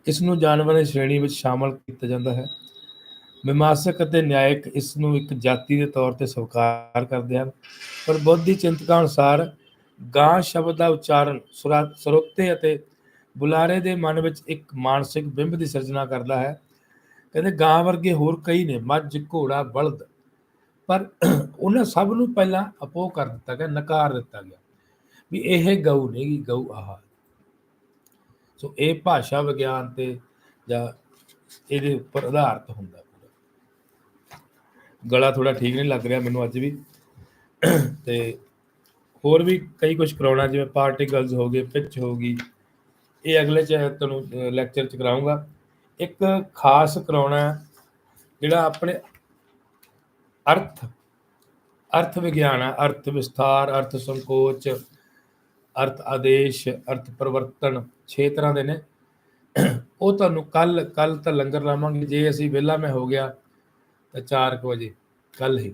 ਇਸ ਨੂੰ ਜਾਨਵਰਾਂ ਦੀ ਸ਼੍ਰੇਣੀ ਵਿੱਚ ਸ਼ਾਮਲ ਕੀਤਾ ਜਾਂਦਾ ਹੈ। ਮੀਮਾਂਸਕ ਅਤੇ ਨਿਆਇਕ ਇਸ ਨੂੰ ਇੱਕ ਜਾਤੀ ਦੇ ਤੌਰ ਤੇ ਸਵੀਕਾਰ ਕਰਦੇ ਹਨ। ਪਰ ਬੁੱਧੀ ਚਿੰਤਕਾਂ ਅਨੁਸਾਰ ਗਾਂ ਸ਼ਬਦ ਦਾ ਉਚਾਰਨ ਸੁਰਾ- ਸਰੋਤੇ ਅਤੇ ਬੁਲਾਰੇ ਦੇ ਮਨ ਵਿੱਚ ਇੱਕ ਮਾਨਸਿਕ ਬਿੰਬ ਦੀ ਸਿਰਜਣਾ ਕਰਦਾ ਹੈ। ਕਹਿੰਦੇ ਗਾਂ ਵਰਗੇ ਹੋਰ ਕਈ ਨੇ, ਮੱਝ, ਘੋੜਾ, ਬਲਦ ਪਰ ਉਹਨਾਂ ਸਭ ਨੂੰ ਪਹਿਲਾਂ ਅਪੋਹ ਕਰ ਦਿੱਤਾ ਗਿਆ, ਨਕਾਰ ਦਿੱਤਾ ਗਿਆ ਵੀ ਇਹ ਗਊ ਨਹੀਂ ਗਊ ਆਹ। ਸੋ ਇਹ ਭਾਸ਼ਾ ਵਿਗਿਆਨ ਤੇ ਜਾਂ ਇਹਦੇ ਉੱਪਰ ਆਧਾਰਿਤ ਹੁੰਦਾ ਗਲਾ ਥੋੜਾ ਠੀਕ ਨਹੀਂ ਲੱਗ ਰਿਹਾ ਮੈਨੂੰ ਅੱਜ ਵੀ। ਤੇ ਹੋਰ ਵੀ ਕਈ ਕੁਝ ਕਰਾਉਣਾ, ਜਿਵੇਂ ਪਾਰਟੀਕਲਸ ਹੋ ਗਏ ਪਿਚ ਹੋ ਗਈ। ਇਹ ਅਗਲੇ ਚ ਤੁਹਾਨੂੰ ਲੈਕਚਰ ਚ ਕਰਾਉਂਗਾ ਇੱਕ ਖਾਸ ਕਰਾਉਣਾ ਜਿਹੜਾ ਆਪਣੇ ਅਰਥ ਅਰਥ ਵਿਗਿਆਨ ਹੈ ਅਰਥ ਵਿਸਥਾਰ, ਅਰਥ ਸੰਕੋਚ, ਅਰਥ ਆਦੇਸ਼, ਅਰਥ ਪਰਿਵਰਤਨ, ਛੇ ਤਰ੍ਹਾਂ ਦੇ ਨੇ। ਉਹ ਤੁਹਾਨੂੰ ਕੱਲ ਕੱਲ ਤਾਂ ਲੰਗਰ ਲਾਵਾਂਗੇ। ਜੇ ਅਸੀਂ ਵਿਹਲਾ ਮੈਂ ਹੋ ਗਿਆ, ਤਾਂ 4 ਵਜੇ, ਕੱਲ ਹੀ।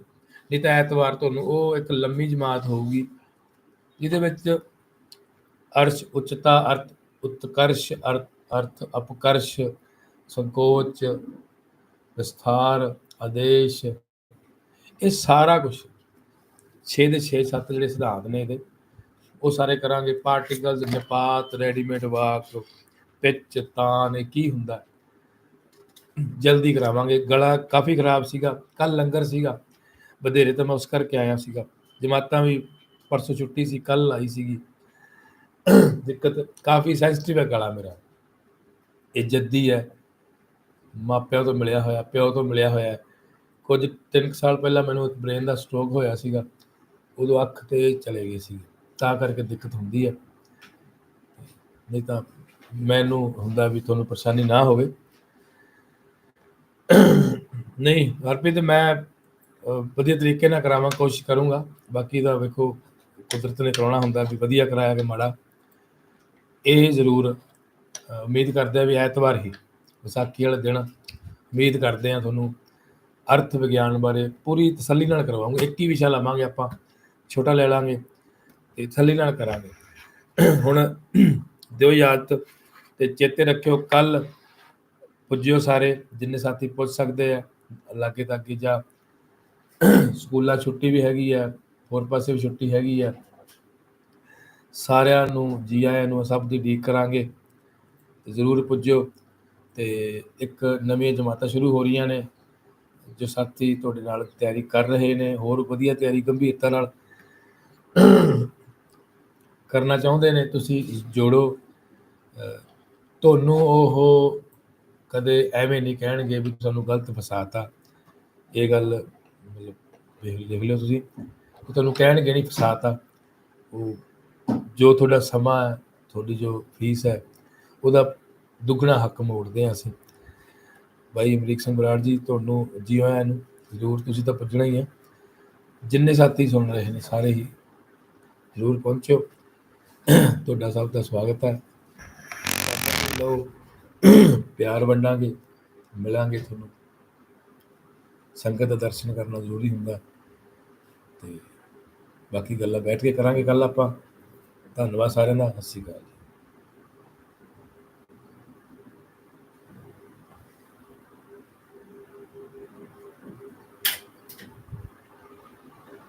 ਨਹੀਂ ਤਾਂ ਐਤਵਾਰ ਤੁਹਾਨੂੰ ਉਹ ਇੱਕ ਲੰਮੀ ਜਮਾਤ ਹੋਊਗੀ, ਜਿਹਦੇ ਵਿੱਚ ਅਰਸ਼ ਉੱਚਤਾ, ਅਰਥ ਉਤਕਰਸ਼, ਅਰਥ ਅਰਥ ਅਪਕਰਸ਼, ਸੰਕੋਚ, ਵਿਸਥਾਰ, ਆਦੇਸ਼ ਇਹ ਸਾਰਾ ਕੁਝ 6 ਦੇ 6 7 ਜਿਹੜੇ ਸਿਧਾਂਤ ਨੇ ਇਹਦੇ, ਉਹ ਸਾਰੇ ਕਰਾਂਗੇ। ਪਾਰਟੀਕਲਸ ਨਿਪਾਤ ਰੈਡੀਮੇਡ ਵਾਕ ਪਿਚ ਤਾਨ ਇਹ ਕੀ ਹੁੰਦਾ? ਜਲਦੀ ਕਰਾਵਾਂਗੇ। ਗਲਾ ਕਾਫੀ ਖਰਾਬ ਸੀਗਾ ਕੱਲ ਲੰਗਰ ਸੀਗਾ ਬਧੇਰੇ ਤਾਂ ਮੈਂ ਉਸ ਕਰਕੇ ਆਇਆ ਸੀਗਾ। ਜਮਾਤਾਂ ਵੀ ਪਰਸੋਂ ਛੁੱਟੀ ਸੀ ਕੱਲ ਆਈ ਸੀਗੀ। ਦਿੱਕਤ, ਕਾਫੀ ਸੈਂਸਿਟਿਵ ਹੈ ਗਲਾ ਮੇਰਾ। ਇਹ ਜੱਦੀ ਹੈ। ਮਾਪਿਆਂ ਤੋਂ ਮਿਲਿਆ ਹੋਇਆ, ਪਿਓ ਤੋਂ ਮਿਲਿਆ ਹੋਇਆ ਕੁਝ ਤਿੰਨ ਕੁ ਸਾਲ ਪਹਿਲਾਂ ਮੈਨੂੰ ਇੱਕ ਬ੍ਰੇਨ ਦਾ ਸਟ੍ਰੋਕ ਹੋਇਆ ਸੀਗਾ। ਉਦੋਂ ਅੱਖ ਤੇ ਚਲੇ ਗਏ ਸੀ। ਤਾਂ ਕਰਕੇ ਦਿੱਕਤ ਹੁੰਦੀ ਹੈ ਨਹੀਂ ਤਾਂ ਮੈਨੂੰ ਹੁੰਦਾ ਵੀ ਤੁਹਾਨੂੰ ਪਰੇਸ਼ਾਨੀ ਨਾ ਹੋਵੇ। ਨਹੀਂ, ਹਰਪ੍ਰੀਤ, ਮੈਂ ਵਧੀਆ ਤਰੀਕੇ ਨਾਲ ਕਰਾਵਾਂ, ਕੋਸ਼ਿਸ਼ ਕਰੂੰਗਾ। ਬਾਕੀ ਦਾ ਵੇਖੋ, ਕੁਦਰਤ ਨੇ ਕਰਾਉਣਾ ਹੁੰਦਾ ਵੀ ਵਧੀਆ ਕਰਾਇਆ ਕਿ ਮਾੜਾ। ਇਹ ਜ਼ਰੂਰ ਉਮੀਦ ਕਰਦੇ ਆ ਵੀ ਐਤਵਾਰ ਹੀ ਵਿਸਾਖੀ ਵਾਲੇ ਦਿਨ ਉਮੀਦ ਕਰਦੇ ਆ ਤੁਹਾਨੂੰ ਅਰਥ ਵਿਗਿਆਨ ਬਾਰੇ ਪੂਰੀ ਤਸੱਲੀ ਨਾਲ ਕਰਵਾਉਂਗੇ। ਇੱਕ ਹੀ ਵਿਸ਼ਾ ਲਵਾਂਗੇ ਆਪਾਂ, ਛੋਟਾ ਲੈ ਲਾਂਗੇ ਤੇ ਤਸੱਲੀ ਨਾਲ ਕਰਾਂਗੇ। ਹੁਣ ਦਿਓ ਯਾਦ ਤੇ ਚੇਤੇ ਰੱਖਿਓ, ਕੱਲ ਪੁੱਜਿਓ ਸਾਰੇ, ਜਿੰਨੇ ਸਾਥੀ ਪੁੱਜ ਸਕਦੇ ਆ, ਲਾਗੇ ਤਾਗੇ ਜਾਂ ਸਕੂਲਾਂ ਛੁੱਟੀ ਵੀ ਹੈਗੀ ਆ, ਹੋਰ ਪਾਸੇ ਵੀ ਛੁੱਟੀ ਹੈਗੀ ਆ। ਸਾਰਿਆਂ ਨੂੰ ਜੀ ਆਇਆਂ ਨੂੰ ਸਭ ਦੀ ਉਡੀਕ ਕਰਾਂਗੇ ਤੇ ਜ਼ਰੂਰ ਪੁੱਜਿਓ ਤੇ ਇੱਕ ਨਵੀਆਂ ਜਮਾਤਾਂ ਸ਼ੁਰੂ ਹੋ ਰਹੀਆਂ ਨੇ। ਜੋ ਸਾਥੀ ਤੁਹਾਡੇ ਨਾਲ ਤਿਆਰੀ ਕਰ ਰਹੇ ਨੇ, ਹੋਰ ਵਧੀਆ ਤਿਆਰੀ, ਗੰਭੀਰਤਾ ਨਾਲ ਕਰਨਾ ਚਾਹੁੰਦੇ ਨੇ, ਤੁਸੀਂ ਜੋੜੋ। ਤੁਹਾਨੂੰ ਉਹ ਕਦੇ ਐਵੇਂ ਨਹੀਂ ਕਹਿਣਗੇ ਵੀ ਤੁਹਾਨੂੰ ਗਲਤ ਫਸਾਤਾ। ਇਹ ਗੱਲ ਮਤਲਬ ਦੇਖ ਦੇਖ ਲਿਓ ਤੁਸੀਂ। ਉਹ ਤੁਹਾਨੂੰ ਕਹਿਣਗੇ ਨਹੀਂ ਫਸਾਤਾ। ਉਹ ਜੋ ਤੁਹਾਡਾ ਸਮਾਂ ਹੈ, ਤੁਹਾਡੀ ਜੋ ਫੀਸ ਹੈ, ਉਹਦਾ ਦੁੱਗਣਾ ਹੱਕ ਮੋੜਦੇ ਹਾਂ ਅਸੀਂ। ਬਾਈ ਅਮਰੀਕ ਸਿੰਘ ਬਰਾੜ ਜੀ, ਤੁਹਾਨੂੰ ਜੀ ਆਇਆਂ ਨੂੰ ਜ਼ਰੂਰ ਤੁਸੀਂ ਤਾਂ ਪੁੱਜਣਾ ਹੀ ਹੈ ਜਿੰਨੇ ਸਾਥੀ ਸੁਣ ਰਹੇ ਨੇ ਸਾਰੇ ਹੀ ਜ਼ਰੂਰ ਪਹੁੰਚੋ। ਤੁਹਾਡਾ ਸਭ ਦਾ ਸਵਾਗਤ ਹੈ। ਲਓ, ਪਿਆਰ ਵੰਡਾਂਗੇ, ਮਿਲਾਂਗੇ ਤੁਹਾਨੂੰ। ਸੰਗਤ ਦਾ ਦਰਸ਼ਨ ਕਰਨਾ ਜ਼ਰੂਰੀ ਹੁੰਦਾ। ਤੇ ਬਾਕੀ ਗੱਲਾਂ ਬੈਠ ਕੇ ਕਰਾਂਗੇ ਕੱਲ ਆਪਾਂ। ਧੰਨਵਾਦ ਸਾਰਿਆਂ ਦਾ, ਸਤਿ ਸ਼੍ਰੀ ਅਕਾਲ